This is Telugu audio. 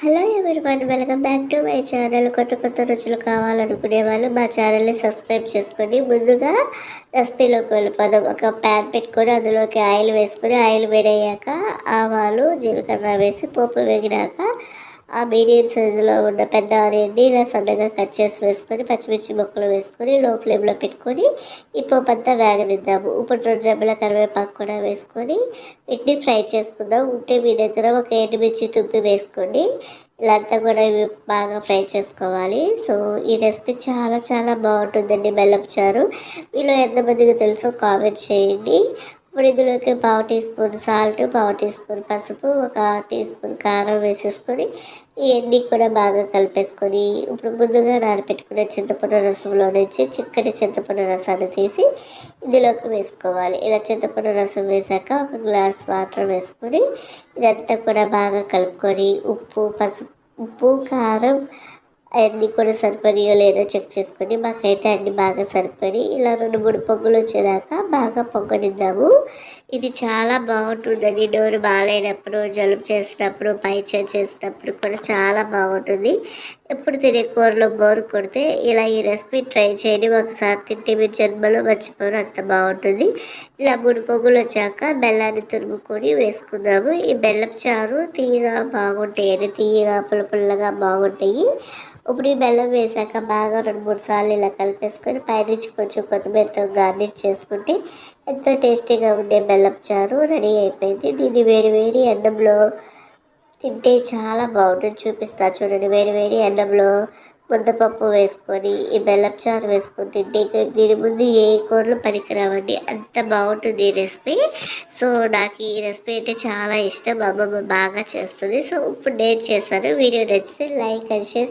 Hello everyone welcome back to my channel కొత్త కొత్త రుచులు కావాలనుకునే వాళ్ళు మా ఛానల్ని సబ్స్క్రైబ్ చేసుకొని ముందుగా రెసిపీలోకి వెళ్ళిపోదాం. ఒక ప్యాన్ పెట్టుకొని అందులోకి ఆయిల్ వేసుకొని ఆయిల్ వేడయ్యాక ఆవాలు జీలకర్ర వేసి పోపు వేగినాక ఆ మీడియం సైజులో ఉన్న పెద్ద ఆనియన్ని ఇలా సన్నగా కట్ చేసి వేసుకొని పచ్చిమిర్చి ముక్కలు వేసుకొని లో ఫ్లేమ్లో పెట్టుకొని ఈ పోపు అంతా వేగనిద్దాము. ఇప్పుడు రెండు రెమ్మల కరివేపాకు కూడా వేసుకొని వీటిని ఫ్రై చేసుకుందాం. ఉంటే మీ దగ్గర ఒక ఎండుమిర్చి తుప్పి వేసుకోండి. ఇలా అంతా కూడా ఇవి బాగా ఫ్రై చేసుకోవాలి. సో ఈ రెసిపీ చాలా చాలా బాగుంటుందండి బెల్లం చారు. మీలో ఎంతమందికి తెలుసో కామెంట్ చేయండి. ఇప్పుడు ఇందులోకి పావు టీ స్పూన్ సాల్ట్ పావు టీ స్పూన్ పసుపు ఒక టీ స్పూన్ కారం వేసేసుకొని ఇవన్నీ కూడా బాగా కలిపేసుకొని ఇప్పుడు ముందుగా నానపెట్టుకున్న చింతపండు రసంలో నుంచి చిక్కటి చింతపండు రసాన్ని తీసి ఇందులోకి వేసుకోవాలి. ఇలా చింతపండు రసం వేసాక ఒక గ్లాస్ వాటర్ వేసుకొని ఇదంతా కూడా బాగా కలుపుకొని ఉప్పు పసుపు ఉప్పు కారం అవన్నీ కూడా సరిపడియో లేదో చెక్ చేసుకొని మాకైతే అన్నీ బాగా సరిపడి ఇలా రెండు మూడు పొంగులు వచ్చేదాకా బాగా పొంగనిద్దాము. ఇది చాలా బాగుంటుందని నోరు బాగాలేనప్పుడు జలుబు చేసినప్పుడు పైచ చేసినప్పుడు కూడా చాలా బాగుంటుంది. ఎప్పుడు తినే కూరలో బోరు కొడితే ఇలా ఈ రెసిపీ ట్రై చేయండి. ఒకసారి తింటే మీరు జన్మలో మర్చిపోరు అంత బాగుంటుంది. ఇలా మూడు పొగులు వచ్చాక బెల్లాన్ని తురుముకొని వేసుకుందాము. ఈ బెల్లం చారు తీయగా బాగుంటాయి తీయగా పుల్ల పుల్లగా బాగుంటాయి. ఇప్పుడు ఈ బెల్లం వేసాక బాగా రెండు మూడు సార్లు ఇలా కలిపేసుకొని పైనుంచి కొంచెం కొత్తిమీరతో గార్నిష్ చేసుకుంటే ఎంతో టేస్టీగా ఉండే బెల్లం చారు రెడీ అయిపోయింది. దీన్ని వేడి వేడి అన్నంలో తింటే చాలా బాగుంటుంది. చూపిస్తా చూడండి. వేడి వేడి అన్నంలో ముద్దపప్పు వేసుకొని ఈ బెల్లం చారు వేసుకొని తింటే దీని ముందు ఏ కూరలు పనికిరావండి. అంత బాగుంటుంది ఈ రెసిపీ. సో నాకు ఈ రెసిపీ అంటే చాలా ఇష్టం. మా అమ్మమ్మ బాగా చేస్తుంది. సో ఇప్పుడు నేను చేశాను వీడియో నచ్చితే లైక్ అండ్ షేర్